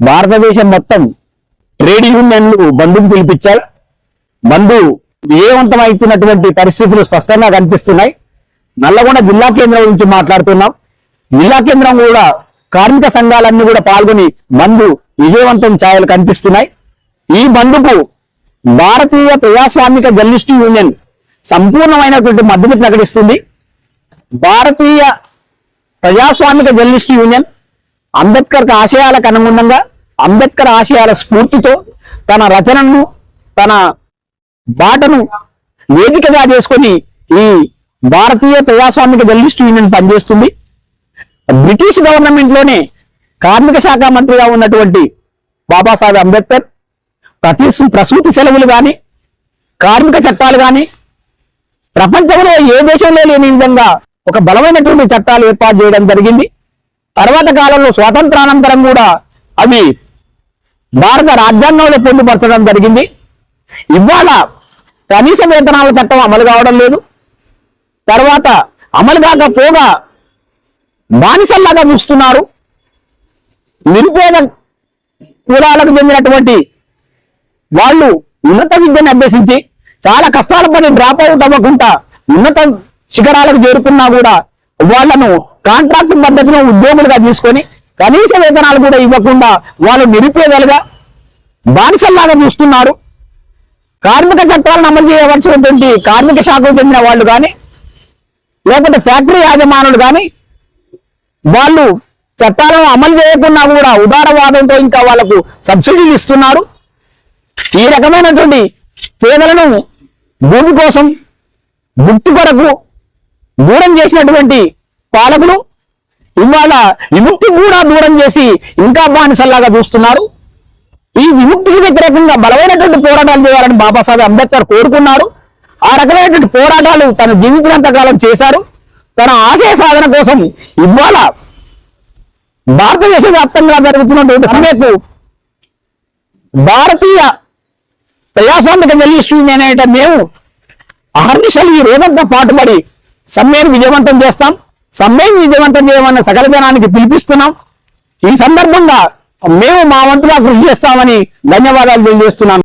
భారతదేశం మొత్తం ట్రేడ్ యూనియన్లు బంధుకు పిలిపించారు. బంధు విజయవంతమవుతున్నటువంటి పరిస్థితులు స్పష్టంగా కనిపిస్తున్నాయి. నల్లగొండ జిల్లా కేంద్రం నుంచి మాట్లాడుతున్నాం. జిల్లా కేంద్రం కూడా కార్మిక సంఘాలన్నీ కూడా పాల్గొని బంధు విజయవంతం ఛాయలు కనిపిస్తున్నాయి. ఈ బంధుకు భారతీయ ప్రజాస్వామిక జర్నలిస్టు యూనియన్ సంపూర్ణమైనటువంటి మద్దతు ప్రకటిస్తుంది. భారతీయ ప్రజాస్వామిక జర్నలిస్టు యూనియన్ అంబేద్కర్ ఆశయాలకు అనుగుణంగా అంబేద్కర్ ఆశయాల స్ఫూర్తితో తన రచనను తన బాటను వేదికగా చేసుకొని ఈ భారతీయ ప్రజాస్వామిక జర్నలిస్ట్ యూనియన్ పనిచేస్తుంది. బ్రిటిష్ గవర్నమెంట్లోనే కార్మిక శాఖ మంత్రిగా ఉన్నటువంటి బాబాసాహెబ్ అంబేద్కర్ ప్రతి ప్రసూతి సెలవులు కానీ కార్మిక చట్టాలు కానీ ప్రపంచంలో ఏ దేశంలో లేని విధంగా ఒక బలమైనటువంటి చట్టాలు ఏర్పాటు చేయడం జరిగింది. తర్వాత కాలంలో స్వాతంత్రానంతరం కూడా అవి భారత రాజ్యాంగంలో పొందుపరచడం జరిగింది. ఇవాళ కనీస వేతనాల చట్టం అమలు కావడం లేదు. తర్వాత అమలు కాకపోగా బానిసల్లాగా చూస్తున్నారు. నిరుపేద కులాలకు చెందినటువంటి వాళ్ళు ఉన్నత విద్యను అభ్యసించి చాలా కష్టాల పడి డ్రాప్ అవుట్ అవ్వకుండా ఉన్నత శిఖరాలకు చేరుకున్నా కూడా వాళ్ళను కాంట్రాక్ట్ పద్ధతిలో ఉద్యోగులుగా తీసుకొని కనీస వేతనాలు కూడా ఇవ్వకుండా వాళ్ళు నిరుపేదలుగా బానిసల్లాగా చూస్తున్నారు. కార్మిక చట్టాలను అమలు చేయవలసినటువంటి కార్మిక శాఖకు చెందిన వాళ్ళు కానీ లేకపోతే ఫ్యాక్టరీ యాజమానులు కానీ వాళ్ళు చట్టాలను అమలు చేయకుండా కూడా ఉదారవాదంతో ఇంకా వాళ్ళకు సబ్సిడీలు ఇస్తున్నారు. ఈ రకమైనటువంటి పేదలను భూమి కోసం గుర్తు కొరకు దూరం చేసినటువంటి పాలకులు ఇవాళ విముక్తి కూడా దూరం చేసి ఇంకా బానిసల్లాగా చూస్తున్నారు. ఈ విముక్తికి వ్యతిరేకంగా బలమైనటువంటి పోరాటాలు చేయాలని బాబాసాహెబ్ అంబేద్కర్ కోరుకున్నారు. ఆ రకమైనటువంటి పోరాటాలు తను జీవించినంత కాలం చేశారు. తన ఆశయ సాధన కోసం ఇవాళ భారతదేశ వ్యాప్తంగా జరుగుతున్నటువంటి సమ్మెకు భారతీయ ప్రజాస్వామిక జర్నలిస్టు యూనియన్ అనేట మేము అహర్నిశలు ఈ రోజంతా పాటుపడి సమ్మెను విజయవంతం చేస్తాం. సమ్మెను విజయవంతం చేయమన్న సకల జనానికి పిలిపిస్తున్నాం? ఈ సందర్భంగా మేము మా వంతుగా కృషి చేస్తామని ధన్యవాదాలు తెలియజేస్తున్నాను